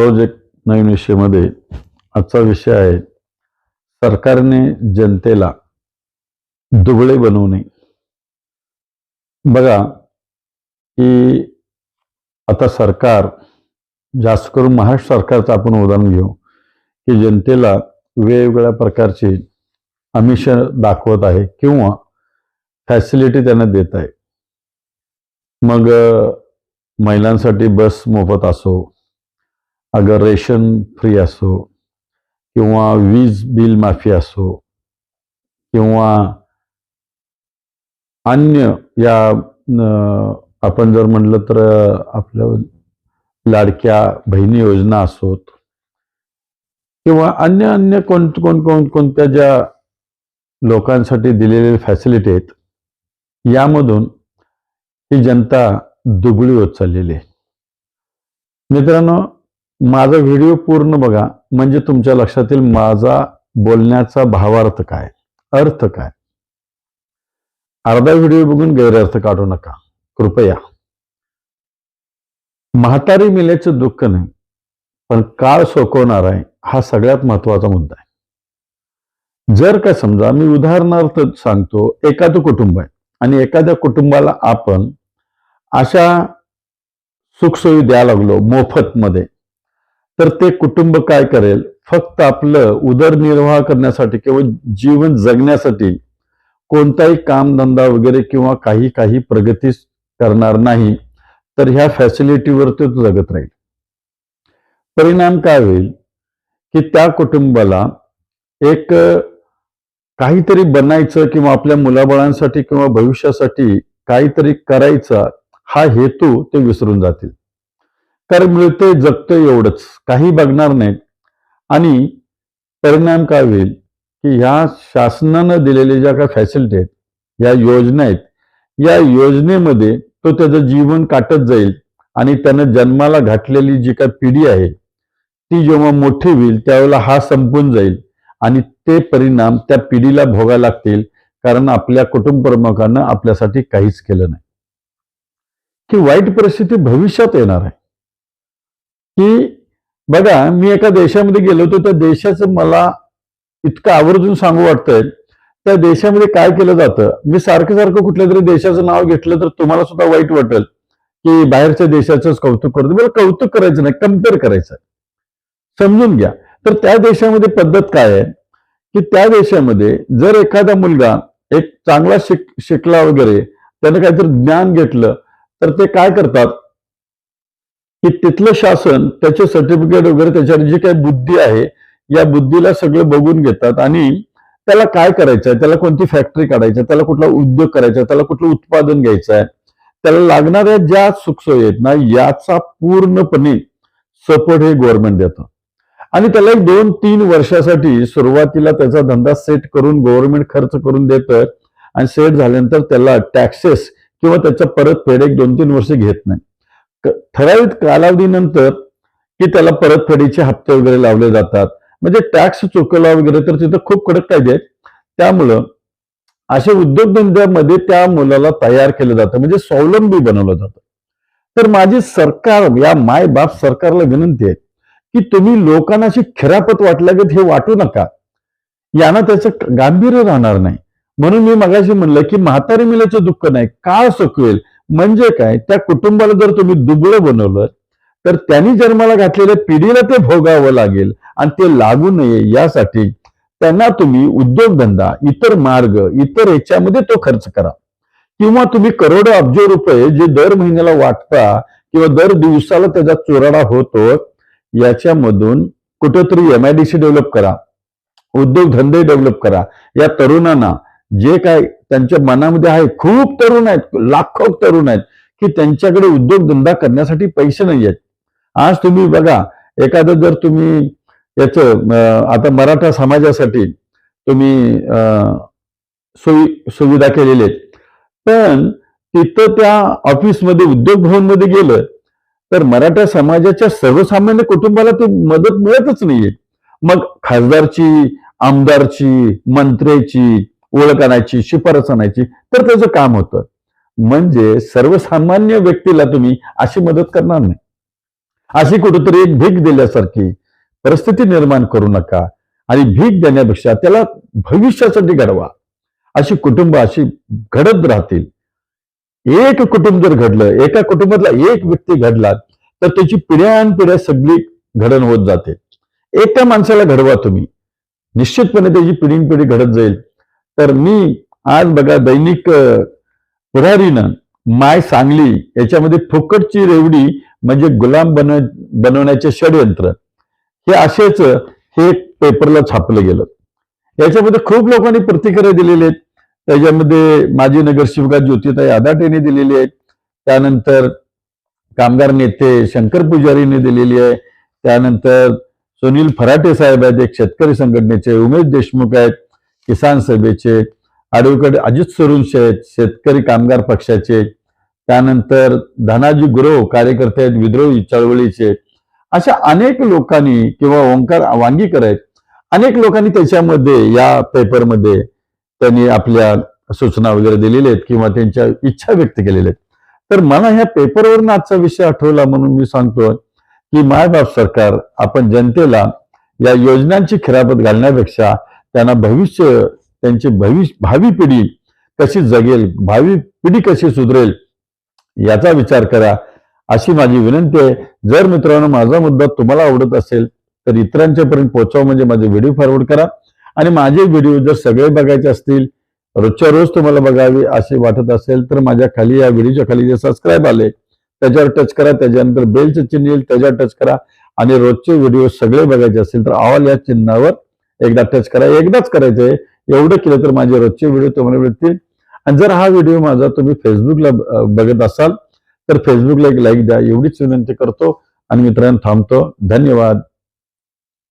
रोज एक नवीन विषयमध्ये आजचा विषय आहे सरकारने जनतेला दुबळे बनवू नये बघा की आता सरकार जास्त करून महाराष्ट्र सरकारचं आपण उदाहरण घेऊ की जनतेला वेगवेगळ्या प्रकारची आमिष दाखवत आहे किंवा फॅसिलिटी त्यांना देत आहे. मग महिलांसाठी बस मोफत असो अगर रेशन फ्री असो किंवा वीज बिल माफी असो किंवा अन्य या आपण जर म्हटलं तर आपल्या आपलं लाडक्या बहिणी योजना असोत किंवा अन्य अन्य कोण कोण कोण कोणत्या ज्या लोकांसाठी दिलेले फॅसिलिटी आहेत यामधून ही जनता दुबळी होत चाललेली आहे. मित्रांनो माझा व्हिडिओ पूर्ण बघा. म्हणजे तुमच्या लक्षात येईल माझा बोलण्याचा भावार्थ काय? अर्थ काय? अर्धा व्हिडिओ बघून गैरअर्थ काढू नका. कृपया. म्हातारी मिल्याचं दुःख नाही पण काळ सोकवणार आहे हा सगळ्यात महत्त्वाचा मुद्दा आहे. जर का समजा मी उदाहरणार्थ सांगतो एखादं कुटुंब आहे आणि एखाद्या कुटुंबाला आपण अशा सुखसोयी द्यायला लागलो मोफत मध्ये तर ते कुटुंब काय करेल? फक्त आपलं उदरनिर्वाह करण्यासाठी किंवा जीवन जगण्यासाठी कोणताही कामधंदा वगैरे किंवा काही काही प्रगती करणार नाही तर ह्या फॅसिलिटीवर तो जगत राहील. परिणाम काय होईल? की त्या कुटुंबाला एक काहीतरी बनायचं किंवा आपल्या मुलाबाळांसाठी किंवा भविष्यासाठी काहीतरी करायचा हा हेतू ते विसरून जातील. तर मिळते जगतं एवढंच. काही बघणार नाहीत. आणि परिणाम काय होईल? की ह्या शासनानं दिलेल्या ज्या काय फॅसिलिटी आहेत या योजना आहेत या योजनेमध्ये तो त्याचं जीवन काटत जाईल आणि त्यानं जन्माला घातलेली जी काय पिढी आहे ती जेव्हा मोठी होईल त्यावेळेला हा संपून जाईल आणि ते परिणाम त्या पिढीला भोगायला लागतील कारण आपल्या कुटुंब प्रमुखानं आपल्यासाठी काहीच केलं नाही. की वाईट परिस्थिती भविष्यात येणार आहे. की बघा मी एका देशामध्ये गेलो होतो त्या देशाचं मला इतकं आवर्जून सांगू वाटतंय. त्या देशामध्ये काय केलं जातं? मी सारखं सारखं कुठल्या तरी देशाचं नाव घेतलं तर तुम्हाला सुद्धा वाईट वाटेल की बाहेरच्या देशाचंच कौतुक करतो. मला कौतुक करायचं नाही कंपेअर करायचं समजून घ्या. तर त्या देशामध्ये पद्धत काय आहे? की त्या देशामध्ये जर एखादा मुलगा एक चांगला शिक शिकला वगैरे त्यानं काहीतरी ज्ञान घेतलं तर ते काय करतात? की तिथलं शासन त्याचे सर्टिफिकेट वगैरे त्याच्यावर जी काही बुद्धी आहे या बुद्धीला सगळं बघून घेतात आणि त्याला काय करायचं आहे त्याला कोणती फॅक्टरी काढायची त्याला कुठला उद्योग करायचा त्याला कुठलं उत्पादन घ्यायचं आहे त्याला लागणाऱ्या ज्या सुखसोयी आहेत ना याचा पूर्णपणे सपोर्ट हे गव्हर्नमेंट देतं. आणि त्याला एक दोन तीन वर्षासाठी सुरुवातीला त्याचा धंदा सेट करून गव्हर्नमेंट खर्च करून देतं. आणि सेट झाल्यानंतर त्याला टॅक्सेस किंवा त्याचा परतफेड एक दोन तीन वर्ष घेत नाही. ठराविक कालावधीनंतर की त्याला परतफेडीचे हप्ते वगैरे लावले जातात. म्हणजे टॅक्स चुकवला वगैरे तर तिथं खूप कडक कायदे आहेत. त्यामुळं असे उद्योगधंद्यामध्ये त्या मुलाला तयार केलं जातं. म्हणजे स्वावलंबी बनवलं जातं. तर माझी सरकार या माय बाप सरकारला विनंती आहे की तुम्ही लोकांना अशी खिरापत वाटल्यागत हे वाटू नका. यांना त्याचं गांभीर्य राहणार नाही. म्हणून मी मगाशी म्हणलं की म्हातारी मिलाचं दुःख नाही. काळ सकवेल. म्हणजे काय? त्या कुटुंबाला जर तुम्ही दुबळं बनवलं तर त्यांनी जन्माला घातलेल्या पिढीला ते भोगावं लागेल आणि ते लागू नये यासाठी त्यांना तुम्ही उद्योगधंदा इतर मार्ग इतर याच्यामध्ये तो खर्च करा. किंवा तुम्ही करोडो अब्ज रुपये जे दर महिन्याला वाटता किंवा दर दिवसाला त्याचा चोराडा होतो याच्यामधून कुठेतरी एमआयडीसी डेव्हलप करा. उद्योगधंदे डेव्हलप करा. या तरुणांना जे काय त्यांच्या मनामध्ये आहे खूप तरुण आहेत लाखो तरुण आहेत की त्यांच्याकडे उद्योगधंदा करण्यासाठी पैसे नाही आहेत. आज तुम्ही बघा एखादं जर तुम्ही याचं आता मराठा समाजासाठी तुम्ही अं, सोयी सुविधा केलेल्या आहेत. पण तिथं त्या ऑफिसमध्ये उद्योग भवनमध्ये गेलं तर मराठा समाजाच्या सर्वसामान्य कुटुंबाला ती मदत मिळतच नाहीये. मग खासदारची आमदारची मंत्र्याची ओळख आणायची शिफारस आणायची तर त्याचं काम होतं. म्हणजे सर्वसामान्य व्यक्तीला तुम्ही अशी मदत करणार नाही. अशी कुठेतरी एक भीक दिल्यासारखी परिस्थिती निर्माण करू नका आणि भीक देण्यापेक्षा त्याला भविष्यासाठी घडवा. अशी कुटुंब अशी घडत राहतील. एक कुटुंब जर घडलं एका कुटुंबातला एक व्यक्ती घडला तर त्याची पिढ्यानपिढ्या सगळी घडण होत जाते. एका माणसाला घडवा तुम्ही. निश्चितपणे त्याची पिढीनपिढी घडत जाईल. तर मी आज बघा दैनिक पुरारीनं पुढारीनं माय सांगली याच्यामध्ये फुकटची रेवडी म्हणजे गुलाम बनव बनवण्याचे षडयंत्र. हे असेच हे पेपरला छापलं गेलं. याच्यामध्ये खूप लोकांनी प्रतिक्रिया दिलेली आहेत. त्याच्यामध्ये माजी नगरसेविका ज्योतिताई आदाट यांनी दिलेली आहे त्यानंतर कामगार नेते शंकर पुजारीने दिलेली आहे. त्यानंतर सुनील फराटे साहेब आहेत एक शेतकरी संघटनेचे उमेश देशमुख आहेत. किसान सभेचे ॲडव्होकेट अजित सरुंश आहेत शेतकरी कामगार पक्षाचे त्यानंतर धनाजी गुरव कार्यकर्ते आहेत विद्रोही चळवळीचे अशा अनेक लोकांनी किंवा ओंकार वांगीकर आहेत अनेक लोकांनी त्याच्यामध्ये या पेपरमध्ये त्यांनी आपल्या सूचना वगैरे दिलेल्या आहेत किंवा त्यांच्या इच्छा व्यक्त केलेल्या आहेत. तर मला ह्या पेपरवरून आजचा विषय आठवला म्हणून मी सांगतो की मायबाप सरकार आपण जनतेला या योजनांची खिरापत घालण्यापेक्षा त्यांना भविष्य त्यांची भविष्य भावी पिढी कशी जगेल भावी पिढी कशी सुधरेल याचा विचार करा. अशी माझी विनंती आहे. जर मित्रांनो माझा मुद्दा तुम्हाला आवडत असेल तर इतरांच्यापर्यंत पोहोचवा म्हणजे माझे व्हिडिओ फॉरवर्ड करा. आणि माझे व्हिडिओ जर सगळे बघायचे असतील रोजच्या रोज तुम्हाला बघावे असे वाटत असेल तर माझ्या खाली या व्हिडिओच्या खाली जे सबस्क्राईब आले त्याच्यावर टच करा. त्याच्यानंतर बेलचं चिन्ह येईल त्याच्यावर टच करा. आणि रोजचे व्हिडिओ सगळे बघायचे असेल तर आवाल या चिन्हावर एकदा टच करा एकदाच करायचं आहे एवढं केलं तर माझे रोजचे व्हिडिओ तुम्हाला मिळतील. आणि जर हा व्हिडिओ माझा तुम्ही फेसबुकला बघत असाल तर फेसबुकला एक लाईक द्या. एवढीच विनंती करतो. आणि मित्रांनो थांबतो. धन्यवाद.